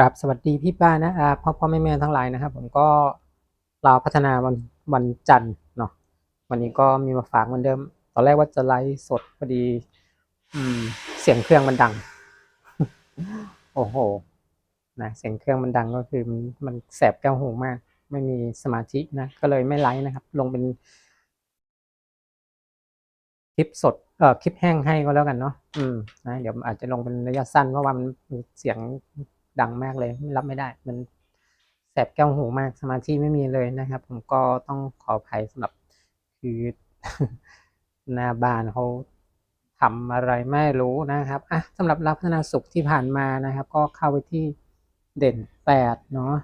ครับสวัสดีพี่ป้านะอาพ่อพ่อแม่แม่ทั้งหลายนะครับ ผมก็เราพัฒนาวันวันจันทร์เนาะวันนี้ก็มีมาฝากเหมือนเดิม ตอนแรกว่าจะไลฟ์สดพอดี อืม เสียงเครื่องมันดัง โอ้โหนะเสียงเครื่องมันดังก็คือมันมันแสบแก้วหูมาก ไม่มีสมาธินะก็เลยไม่ไลฟ์นะครับ ลงเป็นคลิปสดเอ่อคลิปแห้งให้ก็แล้วกันเนาะอืมนะเดี๋ยวอาจจะลงเป็นระยะสั้นเพราะว่ามันเสียง ดังมากเลยรับไม่ได้ มันแสบแก้วหูมากสมาธิไม่มีเลยนะครับ ผมก็ต้องขออภัยสำหรับคือหน้าบ้านเขาทำอะไรไม่รู้นะครับอะสำหรับรับพัฒนาสุขที่ผ่านมานะครับ ก็เข้าไปที่เด่นแปดเนาะ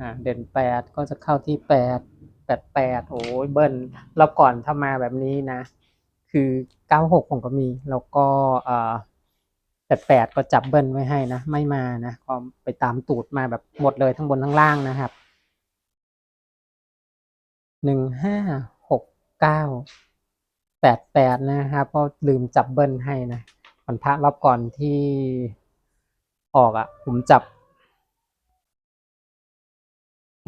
อ่าเด่นแปดก็จะเข้าที่แปดแปดแปดโอ้ยเบิ้ลเราก่อนถ้ามาแบบนี้นะ คือเก้าหกผมก็มี แล้วก็อ่อ แปดแปดก็จับเบิ้ลไว้ให้นะ ไม่มานะก็ไปตามตูดมาแบบหมดเลยทั้งบนทั้งล่างนะครับหนึ่งห้าหกเก้าแปดแปดนะครับก็ลืมจับเบิ้ลให้นะวันพระรอบก่อนที่ออกอะ่ะ ผมจับ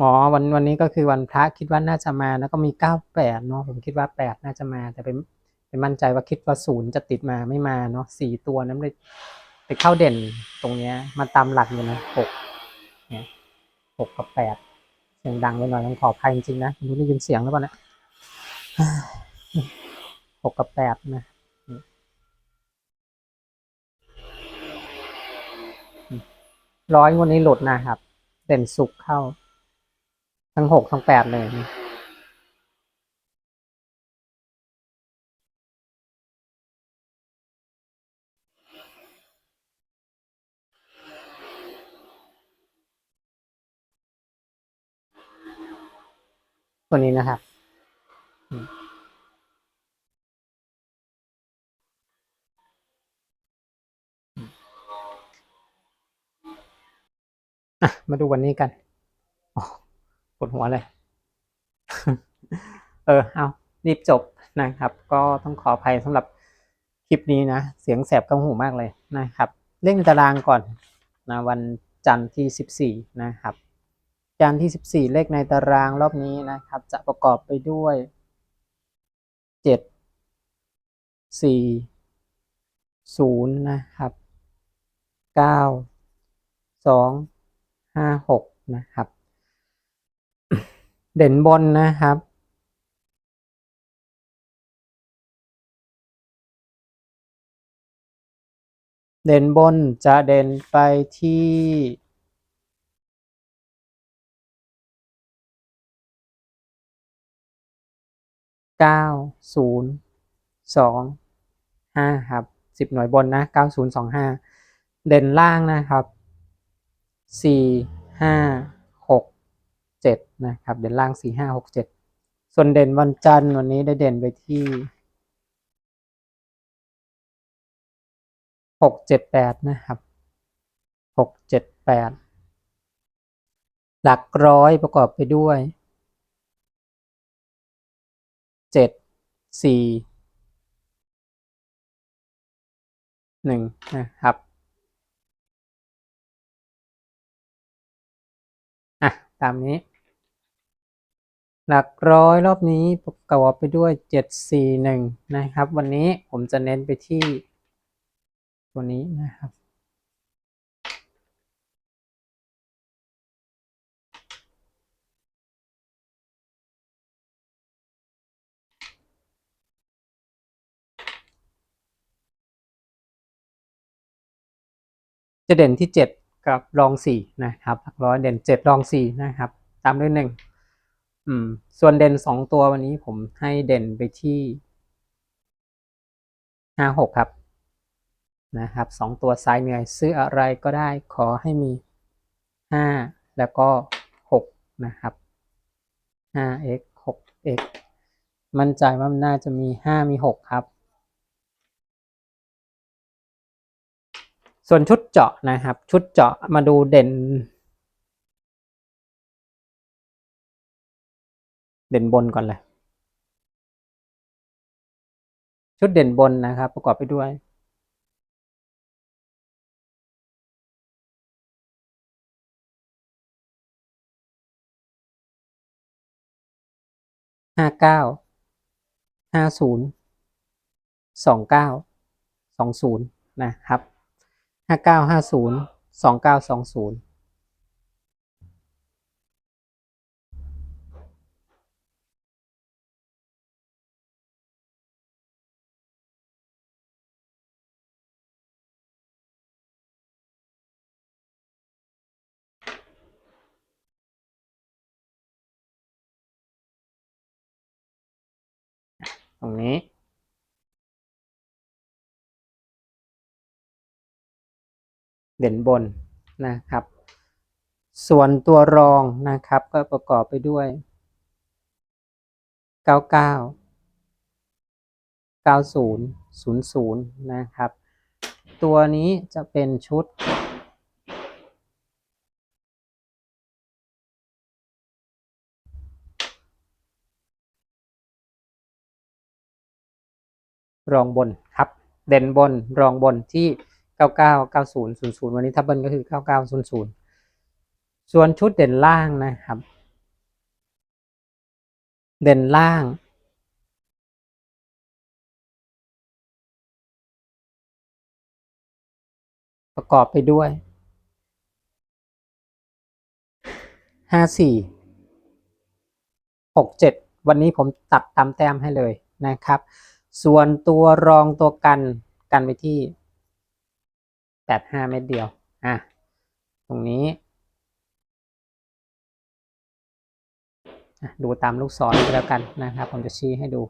อ๋อวันวันนี้ก็คือวันพระคิดว่าน่าจะมาแล้วก็มีเก้าแปดเนาะผมคิดว่าแปดน่าจะมาแต่เป็นเป็นมั่นใจว่าคิดว่าศูนย์จะติดมาไม่มาเนาะสี่ตัวนั้นเลย ไปเข้าเด่นตรงเนี้ยมาตามหลักอยู่นะหกเนี่ยหกกับแปดเสียงดังไปหน่อยต้องขออภัยจริงๆนะรู้ได้ยินเสียงหรือเปล่าเนะหกกับแปดนะร้อยวันนี้หลุดนะครับ เด่นสุกเข้า ทั้งหกทั้งแปดเลย ตัวนี้นะครับอืมอะมาดูวันนี้กันอ๋อปวดหัวเลย เออ เอา รีบจบนะครับ ก็ต้องขออภัยสำหรับคลิปนี้นะ เสียงแสบกระหูมากเลยนะครับ เร่งตารางก่อนนะวันจันทร์ที่สิบสี่นะครับ จันทร์ที่สิบสี่เลขในตารางรอบนี้นะครับ จะประกอบไปด้วยเจ็ดสี่ศูนย์นะครับเก้าสองห้าหกนะครับ เด่นบนนะครับ เด่นบนจะเด่นไปที่ เก้าศูนย์สองห้าครับสิบหน่วยบนนะเก้าศูนย์สองห้าเด่นล่างนะครับสี่ห้าหกเจ็ดนะครับ เด่นล่างสี่ห้าหกเจ็ดส่วนเด่นวันจันทร์วันนี้ได้เด่นไปที่หกเจ็ดแปดนะครับหกเจ็ดแปดหลักร้อยประกอบไปด้วย เจ็ดสี่หนึ่งนะครับอะตามนี้ หลักร้อยรอบนี้ประกอบไปด้วยเจ็ดสี่หนึ่งนะครับ วันนี้ผมจะเน้นไปที่ตัวนี้นะครับ จะเด่นที่เจ็ดกับรองสี่นะครับหลักร้อยเด่นเจ็ดรองสี่นะครับ ตามด้วยหนึ่งอืม ส่วนเด่นสองตัววันนี้ผมให้เด่นไปที่ห้าหกครับนะครับสองตัวซ้ายเหนื่อยซื้ออะไรก็ได้ขอให้มีห้าแล้วก็หกนะครับห้า x หก x มั่นใจว่ามันน่าจะมีห้ามีหกครับ ส่วนชุดเจาะนะครับ ชุดเจาะมาดูเด่น เด่นบนก่อนเลย ชุดเด่นบนนะครับ ประกอบไปด้วย ห้าเก้า ห้าศูนย์ สองเก้า สองศูนย์นะครับ ห้าเก้าห้าศูนย์สองเก้าสองศูนย์ตรงนี้ เด่นบนนะครับ ส่วนตัวรองนะครับ ก็ประกอบไปด้วย 99 90 00 นะครับ ตัวนี้จะเป็นชุดรองบนครับ เด่นบนรองบนที่ 99 90 00วันนี้ทับเบิลก็คือ99 00ส่วนชุดเด่นล่างนะครับ เด่นล่างประกอบไปด้วย ห้าสี่ หกเจ็ด วันนี้ผมตัดตามแต้มให้เลยนะครับ ส่วนตัวรองตัวกัน กันไปที่ แปดห้าเม็ดเดียว อะ ตรงนี้ ดูตามลูกศรไปแล้วกันนะครับ ผมจะชี้ให้ดู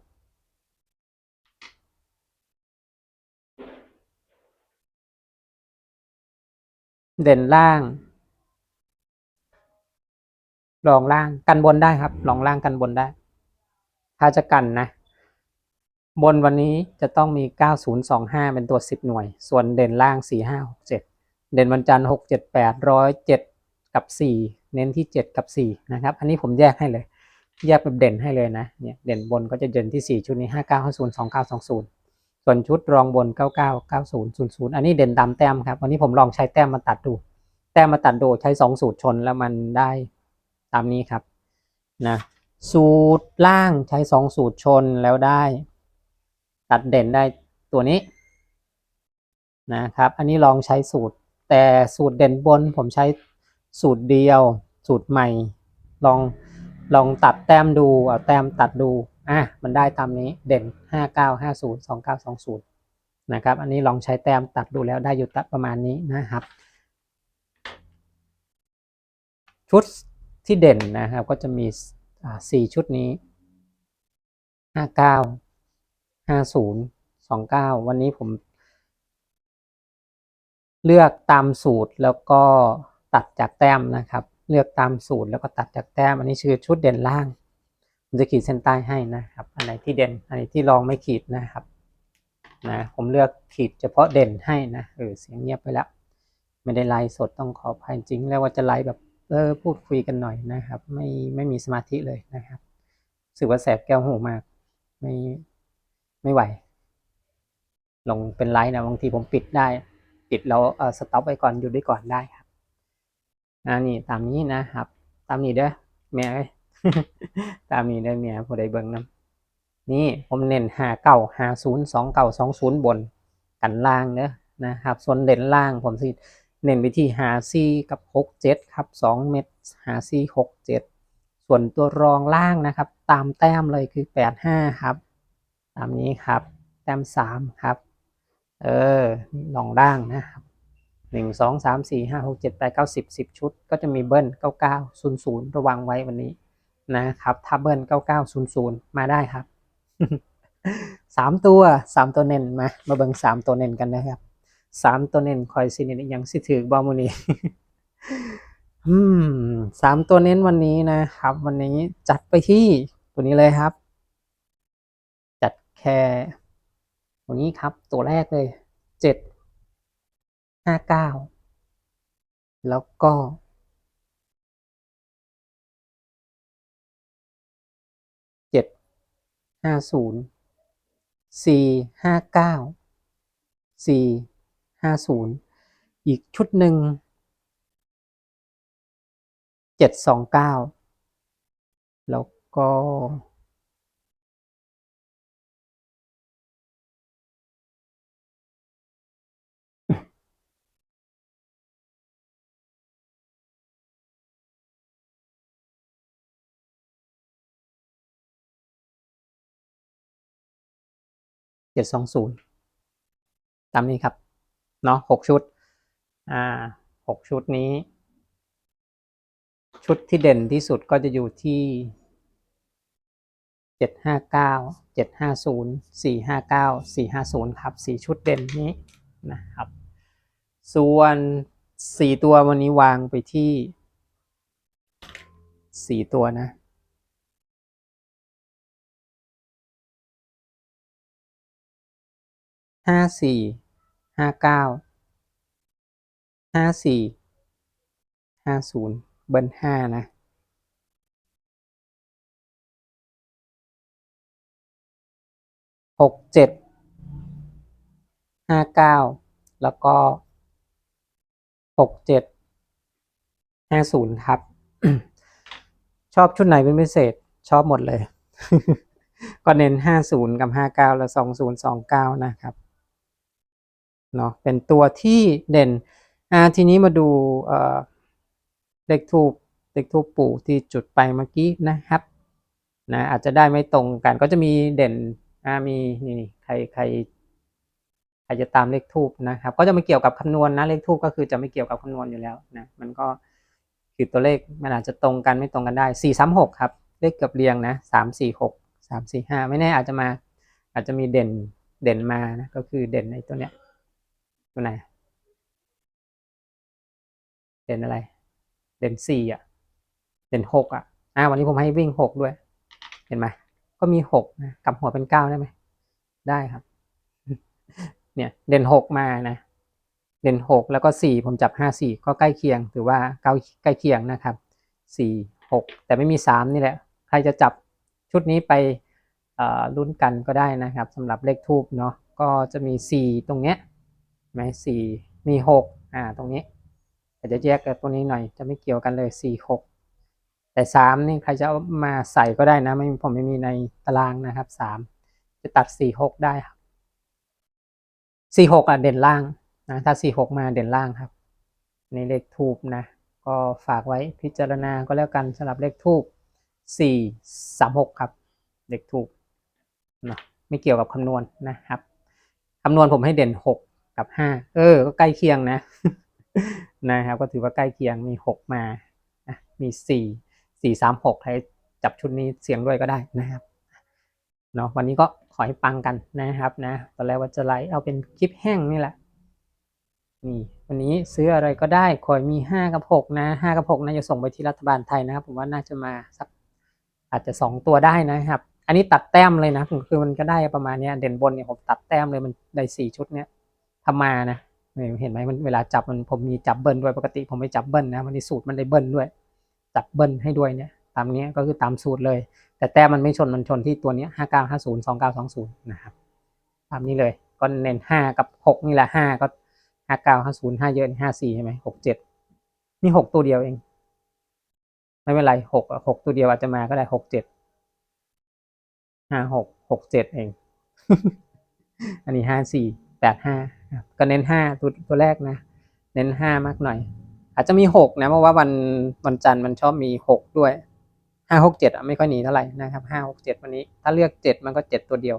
เด่นล่างรองล่างกันบนได้ครับรองล่างกันบนได้ ถ้าจะกันนะ บนวันนี้จะต้องมี 9025 เป็นตัว 10 หน่วย ส่วนเด่นล่าง 4567 เด่นวันจันทร์6 7 8 107 กับ 4 เน้นที่ 7 กับ 4 นะครับ อันนี้ผมแยกให้เลย แยกแบบเด่นให้เลยนะ เนี่ยเด่นบนก็จะเด่นที่ 4 ชุดนี้ 5950 2920 ส่วนชุดรองบน 99 90 00 อันนี้เด่นตามแต้มครับ วันนี้ผมลองใช้แต้มมาตัดดู แต้มมาตัดดูใช้ 2 สูตรชนแล้วมันได้ตามนี้ครับ นะ สูตรล่างใช้ 2 สูตรชนแล้วได้ ตัดเด่นได้ตัวนี้นะครับ อันนี้ลองใช้สูตร แต่สูตรเด่นบนผมใช้สูตรเดียว สูตรใหม่ ลองลองตัดแต้มดูเอาแต้มตัดดูอะมันได้ตามนี้เด่น 5 9 5 0 2 9 2 0นะครับอันนี้ลองใช้แต้มตัดดูแล้วได้อยู่ตัดประมาณนี้นะครับ ชุดที่เด่นนะครับก็จะมีสี่ชุดนี้ห้าเก้า ห้าศูนย์สองเก้าวันนี้ผม เลือกตามสูตรแล้วก็ตัดจากแต้มนะครับ เลือกตามสูตรแล้วก็ตัดจากแต้ม อันนี้คือชุดเด่นล่าง ผมจะขีดเส้นใต้ให้นะครับ อันไหนที่เด่น อันไหนที่ลองไม่ขีดนะครับนะผมเลือกขีดเฉพาะเด่นให้นะเออเสียงเงียบไปแล้วไม่ได้ไลฟ์สดต้องขออภัยจริง แล้วว่าจะไลฟ์แบบเออพูดคุยกันหน่อยนะครับ ไม่ไม่มีสมาธิเลยนะครับรู้สึกว่าแสบแก้วหูมากไม่ ไม่ไหว ลงเป็นไลฟ์นะบางทีผมปิดได้ ปิดแล้วเออสต็อปไว้ก่อนหยุดไว้ก่อนได้ครับอ่านี่ตามนี้นะครับ ตามนี้เด้อแม่เอ้ยตามนี้เด้อแม่ผู้ใดเบิ่งนํนี่ผมเน้นหาเก้าหาศูนย์สองเก้าสองศูนย์บนกันล่างเด้อนะครับ ส่วนเด่นล่างผมสิเน้นไปที่หาซีกับหกเจ็ดครับสองเม็ดหาซีหกเจ็ดส่วนตัวรองล่างนะครับ ตามแต้มเลยคือแปดห้าครับ ตามนี้ครับ แต้มสามครับ เออลองล่างนะครับหนึ่งสองสามสี่ห้าหกเจ็ดแปดเก้าสิบสิบชุด ก็จะมีเบิ้ลเก้าเก้าศูนย์ศูนย์ระวังไว้วันนี้นะครับ ถ้าเบิ้ลเก้าเก้าศูนย์ศูนย์มาได้ครับสามตัวสามตัวเน้นมามาเบิ้งสามตัวเน้นกันนะครับสามตัวเน้นคอยสิเนยังสิถือบอมูนี่อืมสามตัวเน้นวันนี้นะครับ วันนี้จัดไปที่ตัวนี้เลยครับ ค่ตัวนี้ครับตัวแรกเลยเจ็ดห้าเก้าแล้วก็เจ็ดห้าศูนย์สี่ห้าเก้าสี่ห้าศูนย์อีกชุดหนึ่งเจ็ดสองเก้าแล้วก็ เจ็ดสองศูนย์ตามนี้ครับ เนาะหกชุด อ่าหกชุดนี้ ชุดที่เด่นที่สุดก็จะอยู่ที่เจ็ดห้าเก้าเจ็ดห้าศูนย์สี่ห้าเก้าสี่ห้าศูนย์ครับสี่ชุดเด่นนี้นะครับ ส่วนสี่ตัววันนี้วางไปที่สี่ตัวนะ ห้าสี่ห้าเก้าห้าสี่ห้าศูนย์เบิ้ลห้านะ หกเจ็ดห้าเก้าแล้วก็หกเจ็ดห้าศูนย์ครับ ชอบชุดไหนเป็นพิเศษชอบหมดเลย ก็เน้นห้าศูนย์กับห้าเก้าและสองศูนย์สองเก้านะครับ เนาะเป็นตัวที่เด่นอ่าทีนี้มาดูเอ่อเลขทูบเลขทูบปู่ที่จุดไปเมื่อกี้นะครับนะอาจจะได้ไม่ตรงกันก็จะมีเด่นอ่ามีนี่ใครใครใครจะตามเลขทูบนะครับ ก็จะไม่เกี่ยวกับคำนวณนะเลขทูบก็คือจะไม่เกี่ยวกับคำนวณอยู่แล้วนะมันก็คือตัวเลขมันอาจจะตรงกันไม่ตรงกันได้สี่สามหกครับเลขเกือบเรียงนะสามสี่หกสามสี่ห้าไม่แน่อาจจะมาอาจจะมีเด่นเด่นมานะก็คือเด่นในตัวเนี้ย ตัวไหน เด่นอะไร เด่นสี่อะ เด่นหกอะ อ่า วันนี้ผมให้วิ่งหกด้วย เห็นไหม ก็มีหกนะกลับหัวเป็นเก้าได้ไหม ได้ครับ เนี่ย เด่นหกมานะ เด่นหกแล้วก็สี่ผมจับห้าสี่ก็ใกล้เคียง ถือว่าเก้าใกล้เคียงนะครับสี่หกแต่ไม่มีสามนี่แหละ ใครจะจับชุดนี้ไปรุ่นกันก็ได้นะครับสำหรับเลขทูบเนาะก็จะมีสี่ตรงเนี้ย ไหมสี่มีหกอ่าตรงนี้แต่จะแยกกับตัวนี้หน่อยจะไม่เกี่ยวกันเลยสี่หกแต่สามนี่ใครจะมาใส่ก็ได้นะไม่ผมไม่มีในตารางนะครับสามจะตัดสี่หกได้ครับสี่หกอะเด่นล่างนะถ้าสี่หกมาเด่นล่างครับในเลขทูบนะก็ฝากไว้พิจารณาก็แล้วกันสำหรับเลขทูบสี่สามหกครับเลขทูบนะไม่เกี่ยวกับคำนวณนะครับคำนวณผมให้เด่นหก กับห้าเออ ก็ใกล้เคียงนะนะครับ ก็ถือว่าใกล้เคียงมีหกมามีสี่สี่สามหกใครจับชุดนี้เสียงด้วยก็ได้นะครับเนาะวันนี้ก็ขอให้ปังกันนะครับนะตอนแรกว่าจะไลฟ์เอาเป็นคลิปแห้งนี่แหละนี่วันนี้ซื้ออะไรก็ได้ขอให้มีห้ากับหกนะห้ากับหกนะจะส่งไปที่รัฐบาลไทยนะครับ ผมว่าน่าจะมาสักอาจจะสองตัวได้นะครับ อันนี้ตัดแต้มเลยนะคือมันก็ได้ประมาณนี้เด่นบนเนี่ยผมตัดแต้มเลยมันได้สี่ชุดเนี้ย ทำมานะเห็นไหมมันเวลาจับมันผมมีจับเบิ้ลด้วยปกติ ผมไม่จับเบิ้ลนะวันนี้สูตรมันได้เบิ้ลด้วย จับเบิ้ลให้ด้วยเนี่ย ตามนี้ก็คือตามสูตรเลย แต่แต้มมันไม่ชนมันชนที่ตัวนี้ห้าเก้าห้าศูนย์สองเก้าสองศูนย์นะครับตามนี้เลยก็เน้นห้ากับหกนี่แหละห้าก็ห้าเก้าห้าศูนย์ห้าเยอะห้าสี่ใช่ไหมหกเจ็ดนี่หกตัวเดียวเอง ไม่เป็นไรหกหกตัวเดียวอาจจะมาก็ได้หกเจ็ดห้าหกหกเจ็ดเอง อันนี้ห้าสี่แปดห้า ก็เน้นห้าตัวตัวแรกนะ เน้นห้ามากหน่อย อาจจะมีหกนะเพราะว่าวันวันจันทร์มันชอบมีหกด้วยห้าหกเจ็ดอะไม่ค่อยหนีเท่าไหร่นะครับห้าหกเจ็ดวันนี้ ถ้าเลือกเจ็ดมันก็เจ็ดตัวเดียว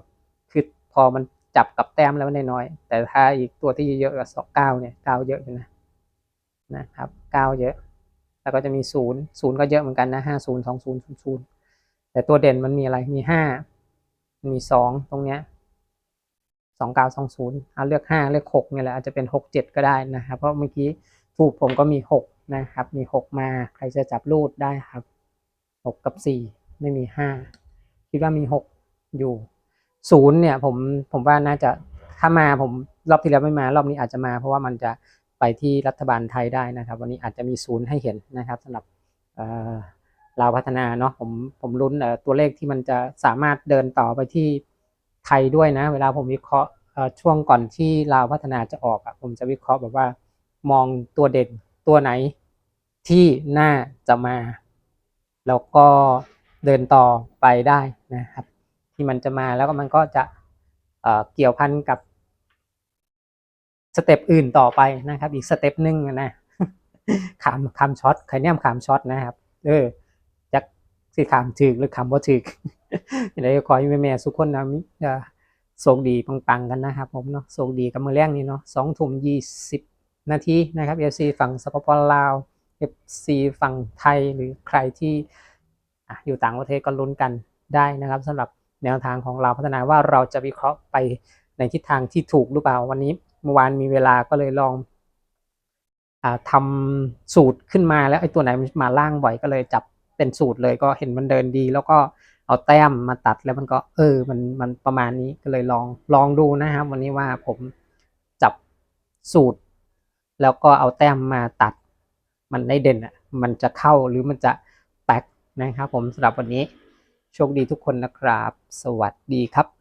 คือพอมันจับกับแต้มแล้วมันได้น้อย แต่ถ้าอีกตัวที่เยอะกับสองเก้าเนี่ยเก้าเยอะอยู่นะนะครับเก้าเยอะ แล้วก็จะมีศูนย์ศูนย์ก็เยอะเหมือนกันนะห้าศูนย์สองศูนย์ศูนย์แต่ตัวเด่นมันมีอะไรมีห้ามีสองตรงเนี้ย สองเก้าสองศูนย์เอาเลือกห้าเลือกหกเนี่ยแหละอาจจะเป็นหกเจ็ดก็ได้นะครับ เพราะเมื่อกี้ถูกผมก็มีหกนะครับ มีหกมาใครจะจับรูดได้ครับหกกับสี่ไม่มีห้าคิดว่ามีหกอยู่ศูนย์เนี่ยผมผมว่าน่าจะถ้ามาผมรอบที่แล้วไม่มารอบนี้อาจจะมา เพราะว่ามันจะไปที่รัฐบาลไทยได้นะครับ วันนี้อาจจะมีศูนย์ให้เห็นนะครับสำหรับลาพัฒนาเนาะผมผมลุ้นตัวเลขที่มันจะสามารถเดินต่อไปที่ ไทยด้วยนะ เวลาผมวิเคราะห์ช่วงก่อนที่ลาวพัฒนาจะออกอะผมจะวิเคราะห์แบบว่ามองตัวเด่นตัวไหนที่น่าจะมา แล้วก็เดินต่อไปได้นะครับ ที่มันจะมาแล้วก็มันก็จะเเกี่ยวพันกับสเต็ปอื่นต่อไปนะครับ อีกสเต็ปหนึ่งนะขามขามช็อตใครเนี่ยขามช็อตนะครับ เออจะสิขามถึกหรือขามบ่ถึก เดี๋ยวขอให้แม่ๆทุกคนนะมิโชคดีปังๆกันนะครับผมเนาะโชคดีกับมือแรกนี้เนาะสองทุ่มยี่สิบนาทีนะครับ FC ฝั่งสปปลาว FC ฝั่งไทยหรือใครที่ออยู่ต่างประเทศก็ลุ้นกันได้นะครับสำหรับแนวทางของเราพัฒนาว่าเราจะวิเคราะห์ไปในทิศทางที่ถูกหรือเปล่าวันนี้เมื่อวานมีเวลาก็เลยลองอ่าทำสูตรขึ้นมาแล้วไอ้ตัวไหนมันมาล่างบ่อยก็เลยจับเป็นสูตรเลยก็เห็นมันเดินดี แล้วก็ เอาแต้มมาตัดแล้วมันก็เออมันมันประมาณนี้ก็เลยลองลองดูนะครับ วันนี้ว่าผมจับสูตร แล้วก็เอาแต้มมาตัด มันได้เด่นอะมันจะเข้าหรือมันจะแป๊กนะครับ ผมสำหรับวันนี้โชคดีทุกคนนะครับ สวัสดีครับ